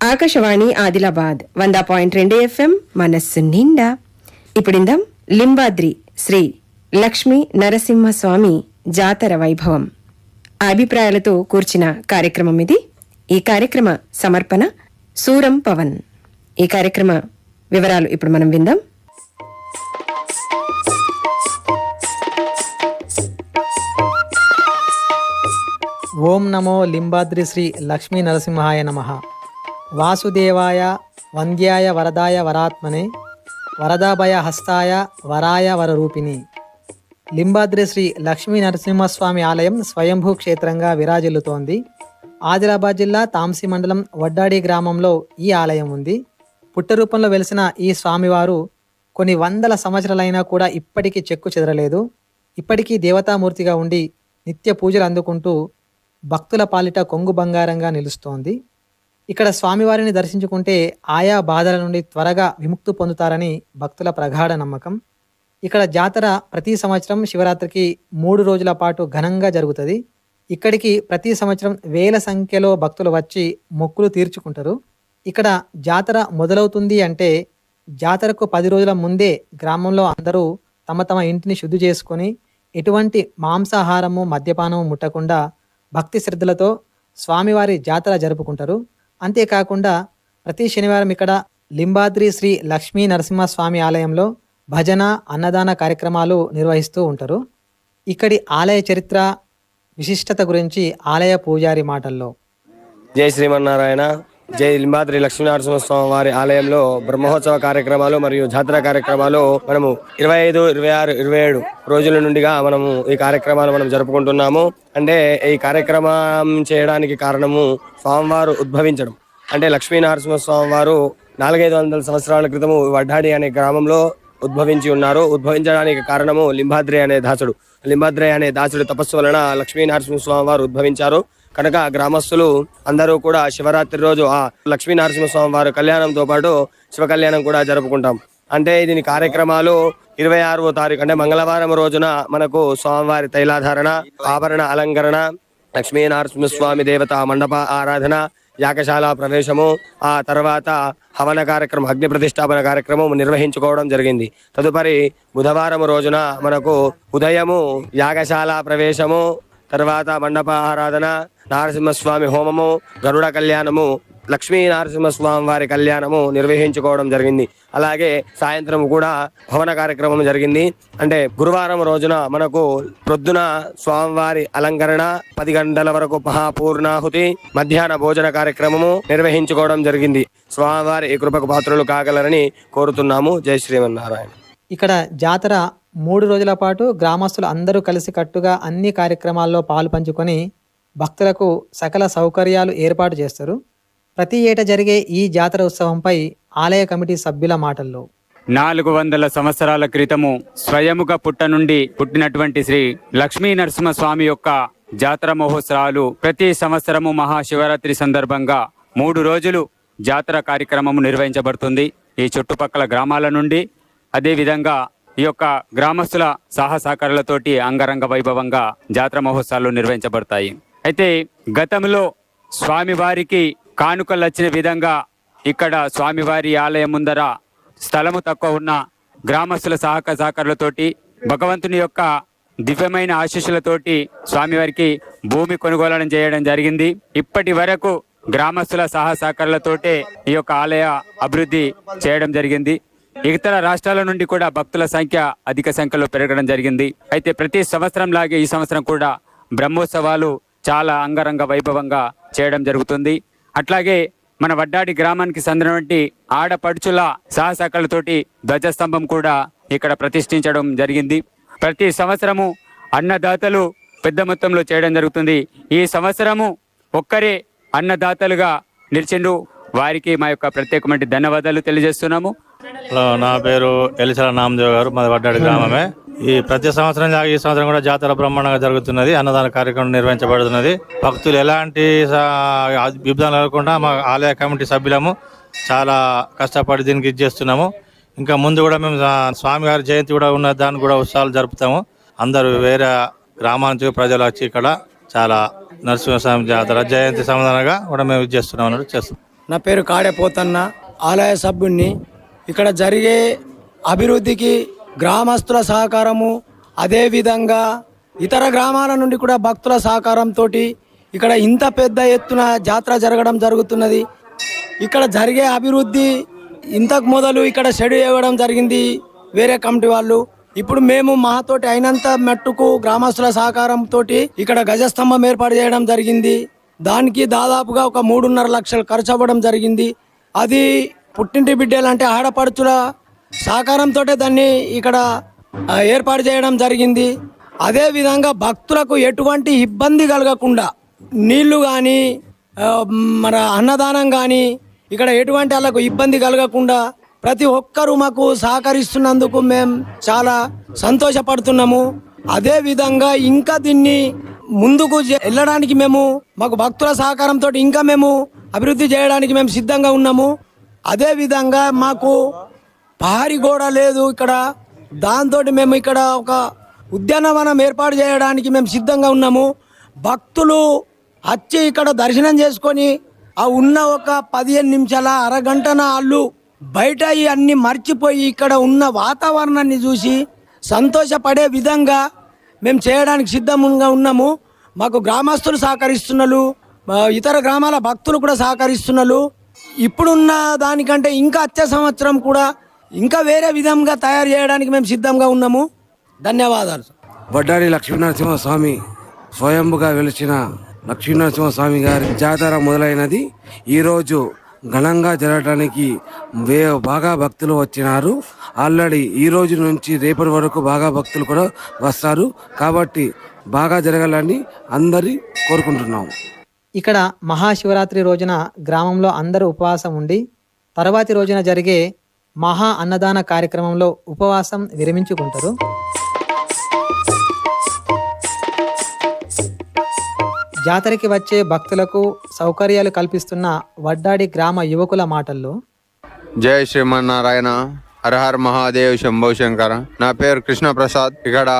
ఆకాశవాణి ఆదిలాబాద్ వంద పాయింట్ రెండు ఎఫ్ఎం మనస్సు నిండా. ఇప్పుడిందాం లింబాద్రి శ్రీ లక్ష్మీ నరసింహస్వామి జాతర వైభవం. అభిప్రాయాలతో కూర్చిన కార్యక్రమం ఇది. ఈ కార్యక్రమ సమర్పణ సూరం పవన్. ఈ కార్యక్రమ వివరాలు ఇప్పుడు మనం విందాం. ఓం నమో లింబాద్రి శ్రీ లక్ష్మీ నరసింహాయ నమః. వాసుదేవాయ వంద్యాయ వరదాయ వరాత్మనే వరదాభయ హస్తాయ వరాయ వరరూపిణి. లింబాద్రి శ్రీ లక్ష్మీ నరసింహస్వామి ఆలయం స్వయంభూ క్షేత్రంగా విరాజిల్లుతోంది. ఆదిలాబాద్ జిల్లా తాంసి మండలం వడ్డాడి గ్రామంలో ఈ ఆలయం ఉంది. పుట్ట రూపంలో వెలిసిన ఈ స్వామివారు కొన్ని వందల సంవత్సరాలైనా కూడా ఇప్పటికీ చెక్కు చెదరలేదు. ఇప్పటికీ దేవతామూర్తిగా ఉండి నిత్య పూజలు అందుకుంటూ భక్తుల పాలిట కొంగు బంగారంగా నిలుస్తోంది. ఇక్కడ స్వామివారిని దర్శించుకుంటే ఆయా బాధల నుండి త్వరగా విముక్తి పొందుతారని భక్తుల ప్రగాఢ నమ్మకం. ఇక్కడ జాతర ప్రతి సంవత్సరం శివరాత్రికి మూడు రోజుల పాటు ఘనంగా జరుగుతుంది. ఇక్కడికి ప్రతి సంవత్సరం వేల సంఖ్యలో భక్తులు వచ్చి మొక్కులు తీర్చుకుంటారు. ఇక్కడ జాతర మొదలవుతుంది అంటే జాతరకు పది రోజుల ముందే గ్రామంలో అందరూ తమ తమ ఇంటిని శుద్ధి చేసుకొని ఎటువంటి మాంసాహారము మద్యపానము ముట్టకుండా భక్తి శ్రద్ధలతో స్వామివారి జాతర జరుపుకుంటారు. అంతేకాకుండా ప్రతి శనివారం ఇక్కడ లింబాద్రి శ్రీ లక్ష్మీ నరసింహస్వామి ఆలయంలో భజన అన్నదాన కార్యక్రమాలు నిర్వహిస్తూ ఉంటారు. ఇక్కడి ఆలయ చరిత్ర విశిష్టత గురించి ఆలయ పూజారి మాటల్లో. జై శ్రీమన్నారాయణ. జై లింబాద్రి లక్ష్మీనరసింహస్వామి వారి ఆలయంలో బ్రహ్మోత్సవ కార్యక్రమాలు మరియు జాతర కార్యక్రమాలు మనము ఇరవై ఐదు ఇరవై ఆరు ఇరవై ఏడు రోజుల నుండిగా మనము ఈ కార్యక్రమాలు మనం జరుపుకుంటున్నాము. అంటే ఈ కార్యక్రమం చేయడానికి కారణము స్వామివారు ఉద్భవించడం. అంటే లక్ష్మీనరసింహస్వామి వారు నాలుగైదు వందల సంవత్సరాల క్రితము వడ్డాడి అనే గ్రామంలో ఉద్భవించి ఉన్నారు. ఉద్భవించడానికి కారణము లింబాద్రి అనే దాసుడు. లింబాద్రి అనే దాసుడు తపస్సు వలన లక్ష్మీ స్వామి వారు ఉద్భవించారు. కనుక గ్రామస్తులు అందరూ కూడా శివరాత్రి రోజు ఆ లక్ష్మీ నరసింహస్వామి వారి కళ్యాణంతో పాటు శివ కళ్యాణం కూడా జరుపుకుంటాం. అంటే దీని కార్యక్రమాలు ఇరవై ఆరవ తారీఖు అంటే మంగళవారం రోజున మనకు స్వామివారి తైలాధారణ ఆభరణ అలంకరణ లక్ష్మీ నరసింహస్వామి దేవత మండప ఆరాధన యాగశాల ప్రవేశము ఆ తర్వాత హవన కార్యక్రమం అగ్ని ప్రతిష్టాపన కార్యక్రమం నిర్వహించుకోవడం జరిగింది. తదుపరి బుధవారం రోజున మనకు ఉదయము యాగశాల ప్రవేశము తర్వాత మండప ఆరాధన నరసింహస్వామి హోమము గరుడ కళ్యాణము లక్ష్మీ నరసింహస్వామి వారి కళ్యాణము నిర్వహించుకోవడం జరిగింది. అలాగే సాయంత్రం కూడా భవన కార్యక్రమం జరిగింది. అంటే గురువారం రోజున మనకు ప్రొద్దున స్వామివారి అలంకరణ పది గంటల వరకు మహాపూర్ణాహుతి మధ్యాహ్న భోజన కార్యక్రమము నిర్వహించుకోవడం జరిగింది. స్వామివారి కృపకు పాత్రలు కాగలరని కోరుతున్నాము. జై శ్రీమన్నారాయణ. ఇక్కడ జాతర మూడు రోజుల పాటు గ్రామస్తులు అందరూ కలిసి కట్టుగా అన్ని కార్యక్రమాల్లో పాలు పంచుకొని భక్తులకు సకల సౌకర్యాలు ఏర్పాటు చేస్తారు. ప్రతి ఏటా జరిగే ఈ జాతర ఉత్సవంపై ఆలయ కమిటీ సభ్యుల మాటల్లో. నాలుగు వందల సంవత్సరాల క్రితము స్వయముగా పుట్ట నుండి పుట్టినటువంటి శ్రీ లక్ష్మీ నరసింహస్వామి యొక్క జాతర మహోత్సవాలు ప్రతి సంవత్సరము మహాశివరాత్రి సందర్భంగా మూడు రోజులు జాతర కార్యక్రమము నిర్వహించబడుతుంది. ఈ చుట్టుపక్కల గ్రామాల నుండి అదేవిధంగా ఈ యొక్క గ్రామస్తుల సహసహకారులతోటి అంగరంగ వైభవంగా జాతర మహోత్సవాలు నిర్వహించబడతాయి. అయితే గతంలో స్వామివారికి కానుకలు వచ్చిన విధంగా ఇక్కడ స్వామివారి ఆలయం ముందర స్థలము తక్కువ ఉన్న గ్రామస్తుల సహక సహకారులతోటి భగవంతుని యొక్క దివ్యమైన ఆశీస్సులతోటి స్వామివారికి భూమి కొనుగోలు చేయడం జరిగింది. ఇప్పటి వరకు గ్రామస్తుల సహా సహకారులతోటే ఈ యొక్క ఆలయ అభివృద్ధి చేయడం జరిగింది. ఇతర రాష్ట్రాల నుండి కూడా భక్తుల సంఖ్య అధిక సంఖ్యలో పెరగడం జరిగింది. అయితే ప్రతి సంవత్సరం లాగే ఈ సంవత్సరం కూడా బ్రహ్మోత్సవాలు చాలా అంగరంగ వైభవంగా చేయడం జరుగుతుంది. అట్లాగే మన వడ్డాడి గ్రామానికి చెందినటువంటి ఆడపడుచుల సాహసకలతోటి ధ్వజస్తంభం కూడా ఇక్కడ ప్రతిష్ఠించడం జరిగింది. ప్రతి సంవత్సరము అన్నదాతలు పెద్ద మొత్తంలో చేయడం జరుగుతుంది. ఈ సంవత్సరము ఒక్కరే అన్నదాతలుగా నిలిచిండు వారికి మా యొక్క ప్రత్యేకమైన ధన్యవాదాలు తెలియజేస్తున్నాము. హలో నా పేరు ఎలిసల నామదేవ్ గారు మాది వడ్డాడి గ్రామమే. ఈ ప్రతి సంవత్సరం ఈ సంవత్సరం కూడా జాతర బ్రహ్మాండంగా జరుగుతున్నది అన్నదాన కార్యక్రమం నిర్వహించబడుతున్నది. భక్తులు ఎలాంటి స- లేకుండా మా ఆలయ కమిటీ సభ్యులము చాలా కష్టపడి దీనికి ఇది చేస్తున్నాము. ఇంకా ముందు కూడా మేము స్వామివారి జయంతి కూడా ఉన్న దాన్ని కూడా ఉత్సవాలు జరుపుతాము. అందరూ వేరే గ్రామాల నుంచి ప్రజలు వచ్చి ఇక్కడ చాలా నరసింహస్వామి జాతర జయంతి సంబంధంగా కూడా మేము ఇది చేస్తున్నాం అన్నట్టు చేస్తున్నాం. నా పేరు కాడే పోతన్న ఆలయ సభ్యుణ్ణి ఇక్కడ జరిగే అభివృద్ధికి గ్రామస్తుల సహకారము అదేవిధంగా ఇతర గ్రామాల నుండి కూడా భక్తుల సహకారంతో ఇక్కడ ఇంత పెద్ద ఎత్తున జాతర జరగడం జరుగుతున్నది. ఇక్కడ జరిగే అభివృద్ధి ఇంతకు మొదలు ఇక్కడ షెడ్ ఇవ్వడం జరిగింది వేరే కమిటీ వాళ్ళు. ఇప్పుడు మేము మాతోటి అయినంత మట్టుకు గ్రామస్తుల సహకారంతో ఇక్కడ గజస్తంభం ఏర్పాటు చేయడం జరిగింది. దానికి దాదాపుగా ఒక మూడున్నర లక్షలు ఖర్చు అవ్వడం జరిగింది. అది పుట్టింటి బిడ్డలంటే ఆడపడుచుల సహకారంతో దాన్ని ఇక్కడ ఏర్పాటు చేయడం జరిగింది. అదే విధంగా భక్తులకు ఎటువంటి ఇబ్బంది కలగకుండా నీళ్ళు కానీ మన అన్నదానం కానీ ఇక్కడ ఎటువంటి వాళ్ళకు ఇబ్బంది కలగకుండా ప్రతి ఒక్కరూ మాకు సహకరిస్తున్నందుకు మేము చాలా సంతోషపడుతున్నాము. అదే విధంగా ఇంకా దీన్ని ముందుకు వెళ్ళడానికి మేము మాకు భక్తుల సహకారంతో ఇంకా మేము అభివృద్ధి చేయడానికి మేము సిద్ధంగా ఉన్నాము. అదే విధంగా మాకు పహారి గోడ లేదు ఇక్కడ. దాంతో మేము ఇక్కడ ఒక ఉద్యానవనం ఏర్పాటు చేయడానికి మేము సిద్ధంగా ఉన్నాము. భక్తులు వచ్చి ఇక్కడ దర్శనం చేసుకొని ఆ ఉన్న ఒక పదిహేను నిమిషాల అరగంటన వాళ్ళు బయట ఈ అన్ని మర్చిపోయి ఇక్కడ ఉన్న వాతావరణాన్ని చూసి సంతోషపడే విధంగా మేము చేయడానికి సిద్ధంగా ఉన్నాము. మాకు గ్రామస్తులు సహకరిస్తున్నారు ఇతర గ్రామాల భక్తులు కూడా సహకరిస్తున్నారు ఇప్పుడున్న దానికంటే ఇంకా వచ్చే సంవత్సరం కూడా ఇంకా వేరే విధంగా తయారు చేయడానికి మేము సిద్ధంగా ఉన్నాము. ధన్యవాదాలు వడ్డారి లక్ష్మీనరసింహ స్వామి స్వయంభుగా వెలిచిన లక్ష్మీనరసింహ స్వామి గారి జాతర మొదలైనది. ఈరోజు ఘనంగా జరగడానికి వే బాగా భక్తులు వచ్చినారు. ఆల్రెడీ ఈ రోజు నుంచి రేపటి వరకు బాగా భక్తులు కూడా వస్తారు. కాబట్టి బాగా జరగాలని అందరి కోరుకుంటున్నాము. ఇక్కడ మహాశివరాత్రి రోజున గ్రామంలో అందరూ ఉపవాసం ఉండి తర్వాతి రోజున జరిగే మహా అన్నదాన కార్యక్రమంలో ఉపవాసం విరమించుకుంటారు. జాతరకి వచ్చే భక్తులకు సౌకర్యాలు కల్పిస్తున్న వడ్డాడి గ్రామ యువకుల మాటల్లో జై శ్రీమన్నారాయణ. హరహర్ మహాదేవ్ శంభో శంకర. నా పేరు కృష్ణ ప్రసాద్ ఇక్కడ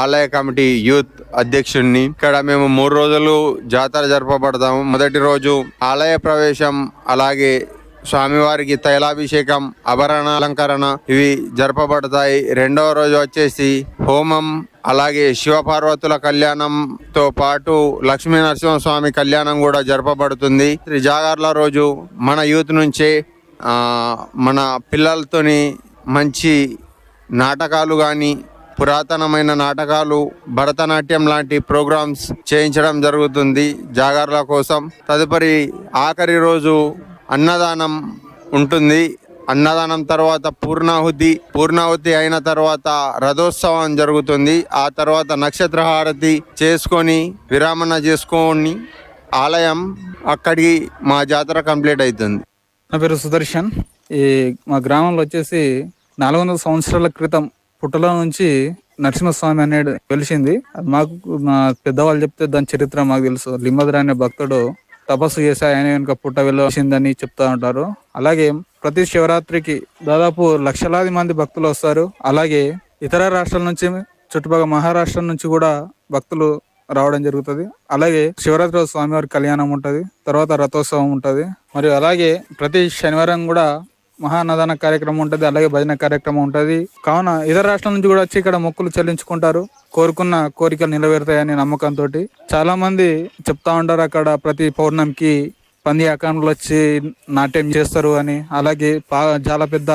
ఆలయ కమిటీ యూత్ అధ్యక్షుడిని ఇక్కడ మేము మూడు రోజులు జాతర జరపబడతాము. మొదటి రోజు ఆలయ ప్రవేశం అలాగే స్వామివారికి తైలాభిషేకం ఆభరణ అలంకరణ ఇవి జరపబడతాయి. రెండవ రోజు వచ్చేసి హోమం అలాగే శివపార్వతుల కళ్యాణంతో పాటు లక్ష్మీ నరసింహస్వామి కళ్యాణం కూడా జరపబడుతుంది. శ్రీ జాగర్ల రోజు మన యూత్ నుంచే మన పిల్లలతోని మంచి నాటకాలు కానీ పురాతనమైన నాటకాలు భరతనాట్యం లాంటి ప్రోగ్రామ్స్ చేయించడం జరుగుతుంది జాగర్ల కోసం. తదుపరి ఆఖరి రోజు అన్నదానం ఉంటుంది. అన్నదానం తర్వాత పూర్ణాహుతి పూర్ణాహుతి అయిన తర్వాత రథోత్సవం జరుగుతుంది. ఆ తర్వాత నక్షత్ర హారతి చేసుకొని విరామణ చేసుకొని ఆలయం అక్కడికి మా జాతర కంప్లీట్ అవుతుంది నా పేరు సుదర్శన్. ఈ మా గ్రామంలో వచ్చేసి నాలుగు వందల సంవత్సరాల క్రితం పుట్టలో నుంచి నరసింహస్వామి అనేది వెలిసింది. అది మాకు మా పెద్దవాళ్ళు చెప్తే దాని చరిత్ర మాకు తెలుసు. లింబద్ర అనే భక్తుడు తపస్సు చేసి ఆయన వెనుక పుట్ట వెళ్ళవలసిందని చెప్తా ఉంటారు. అలాగే ప్రతి శివరాత్రికి దాదాపు లక్షలాది మంది భక్తులు వస్తారు. అలాగే ఇతర రాష్ట్రాల నుంచి చుట్టుపక్కల మహారాష్ట్ర నుంచి కూడా భక్తులు రావడం జరుగుతుంది. అలాగే శివరాత్రి రోజు స్వామివారి కళ్యాణం ఉంటుంది. తర్వాత రథోత్సవం ఉంటుంది. మరియు అలాగే ప్రతి శనివారం కూడా మహా కార్యక్రమం ఉంటుంది. అలాగే భజన కార్యక్రమం ఉంటుంది. కావున ఇతర రాష్ట్రాల నుంచి కూడా వచ్చి ఇక్కడ మొక్కులు చెల్లించుకుంటారు. కోరుకున్న కోరికలు నెరవేరుతాయని నమ్మకంతో చాలా మంది చెప్తా ఉంటారు అక్కడ ప్రతి పౌర్ణమికి పంది ఆకారంలో వచ్చి నాట్యం చేస్తారు అని. అలాగే పా- చాలా పెద్ద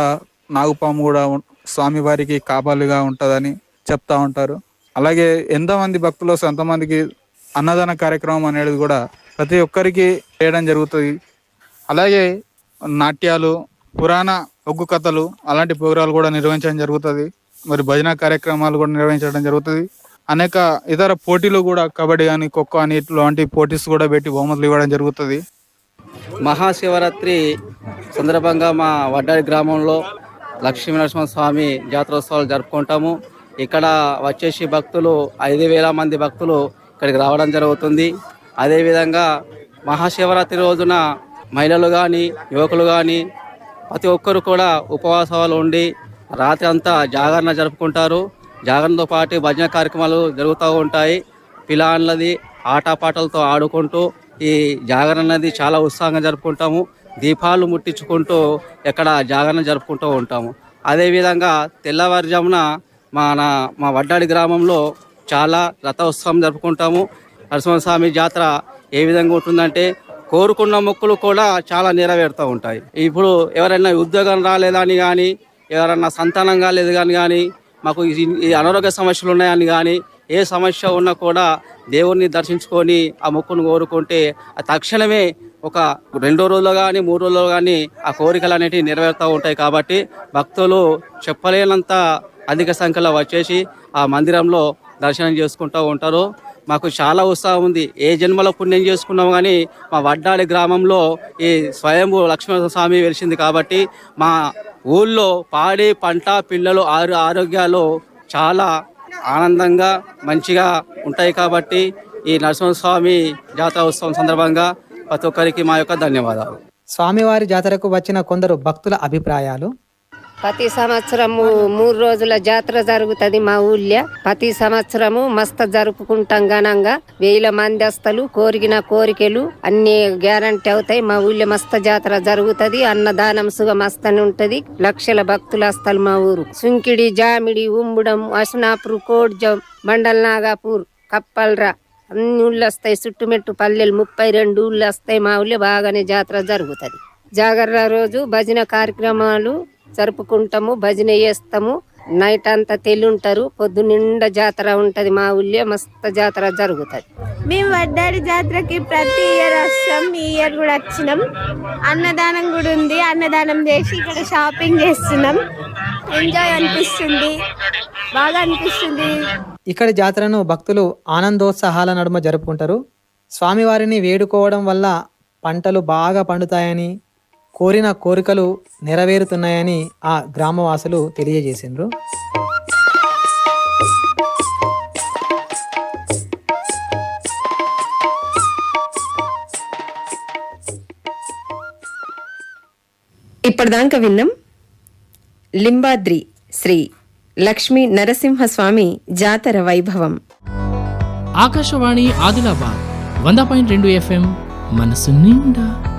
నాగుపాము కూడా స్వామివారికి కాపాలుగా ఉంటుందని చెప్తా ఉంటారు. అలాగే ఎంతమంది భక్తులు వస్తే అంతమందికి అన్నదాన కార్యక్రమం అనేది కూడా ప్రతి ఒక్కరికి చేయడం జరుగుతుంది. అలాగే నాట్యాలు పురాణ ఒగ్గు కథలు అలాంటి ప్రోగ్రాలు కూడా నిర్వహించడం జరుగుతుంది. మరి భజన కార్యక్రమాలు కూడా నిర్వహించడం జరుగుతుంది. అనేక ఇతర పోటీలు కూడా కబడ్డీ కానీ ఖోఖో అని ఇట్లాంటి పోటీస్ కూడా పెట్టి బహుమతులు ఇవ్వడం జరుగుతుంది. మహాశివరాత్రి సందర్భంగా మా వడ్డారి గ్రామంలో లక్ష్మీ నరసింహ స్వామి జాతరోత్సవాలు జరుపుకుంటాము. ఇక్కడ వచ్చేసి భక్తులు ఐదు వేల మంది భక్తులు ఇక్కడికి రావడం జరుగుతుంది. అదేవిధంగా మహాశివరాత్రి రోజున మహిళలు కానీ యువకులు కానీ ప్రతి ఒక్కరు కూడా ఉపవాసాలు ఉండి రాత్రి అంతా జాగరణ జరుపుకుంటారు. జాగరణతో పాటు భజన కార్యక్రమాలు జరుగుతూ ఉంటాయి. పిలాన్లది ఆటపాటలతో ఆడుకుంటూ ఈ జాగరణ అనేది చాలా ఉత్సాహంగా జరుపుకుంటాము. దీపాలు ముట్టించుకుంటూ ఇక్కడ జాగరణ జరుపుకుంటూ ఉంటాము. అదేవిధంగా తెల్లవారుజామున మా నా మా వడ్డాడి గ్రామంలో చాలా రథోత్సవం జరుపుకుంటాము. నరసింహస్వామి జాతర ఏ విధంగా ఉంటుందంటే కోరుకున్న మొక్కులు కూడా చాలా నెరవేరుతూ ఉంటాయి. ఇప్పుడు ఎవరైనా ఉద్యోగం రాలేదని కానీ ఎవరైనా సంతానం కాలేదు కానీ కానీ మాకు ఈ- ఈ అనారోగ్య సమస్యలు ఉన్నాయని కానీ ఏ సమస్య ఉన్నా కూడా దేవుణ్ణి దర్శించుకొని ఆ మొక్కును కోరుకుంటే తక్షణమే ఒక రెండో రోజులు కానీ మూడు రోజులు కానీ ఆ కోరికలు అనేటివి నెరవేరుతూ ఉంటాయి. కాబట్టి భక్తులు చెప్పలేనంత అధిక సంఖ్యలో వచ్చేసి ఆ మందిరంలో దర్శనం చేసుకుంటూ ఉంటారు. మాకు చాలా ఉత్సాహం ఉంది. ఏ జన్మలో పుణ్యం చేసుకున్నాం కానీ మా వడ్డాడి గ్రామంలో ఈ స్వయంభూ లక్ష్మణ స్వామి వెలిసింది కాబట్టి మా ఊళ్ళో పాడి పంట పిల్లలు ఆరు ఆరోగ్యాలు చాలా ఆనందంగా మంచిగా ఉంటాయి కాబట్టి ఈ నరసింహస్వామి జాతర ఉత్సవం సందర్భంగా ప్రతి ఒక్కరికి మా యొక్క ధన్యవాదాలు. స్వామివారి జాతరకు వచ్చిన కొందరు భక్తుల అభిప్రాయాలు ప్రతి సంవత్సరము మూడు రోజుల జాతర జరుగుతుంది మా ఊళ్ళో. ప్రతి సంవత్సరము మస్త జరుపుకుంటాం ఘనంగా. వేల మంది వస్తలు కోరిన కోరికలు అన్ని గ్యారంటీ అవుతాయి. మా ఊళ్ళో మస్త జాతర జరుగుతుంది. అన్నదానం సుగ మస్తని ఉంటది. లక్షల భక్తులు వస్తారు మా ఊరు. సుంకిడి జామిడి ఉమ్ముడం అసనాపూర్ కోడ్జం మండల్ నాగాపూర్ కప్పల్రా అన్ని ఊళ్ళు వస్తాయి. చుట్టుమెట్టు పల్లెలు ముప్పై రెండు ఊళ్ళు వస్తాయి. మా ఊళ్ళో బాగానే జాతర జరుగుతుంది. జాగర్ర రోజు భజన కార్యక్రమాలు జరుపుకుంటాము భజన చేస్తాము. నైట్ అంతా ఉంటారు పొద్దు నిండా జాతర ఉంటది మా ఊళ్ళో మస్తు జాతర జరుగుతుంది. మేము వడ్డాడి జాతరకి ప్రతి ఇయర్ వస్తాం ఈ ఇయర్ కూడా వచ్చినాం. అన్నదానం కూడా ఉంది అన్నదానం చేసి ఇక్కడ షాపింగ్ చేస్తున్నాం. ఎంజాయ్ అనిపిస్తుంది బాగా అనిపిస్తుంది. ఇక్కడి జాతరను భక్తులు ఆనందోత్సాహాల నడుమ జరుపుకుంటారు. స్వామివారిని వేడుకోవడం వల్ల పంటలు బాగా పండుతాయని కోరిన కోరికలు నెరవేరుతున్నాయని ఆ గ్రామవాసులు తెలియజేసిండ్రు. ఇప్పటిదాకా విన్నాం. లింబాద్రి శ్రీ లక్ష్మీ నరసింహస్వామి జాతర వైభవం. ఆకాశవాణి ఆదిలాబాద్ వంద పాయింట్ రెండు ఎఫ్ఎం మనసు నిండా.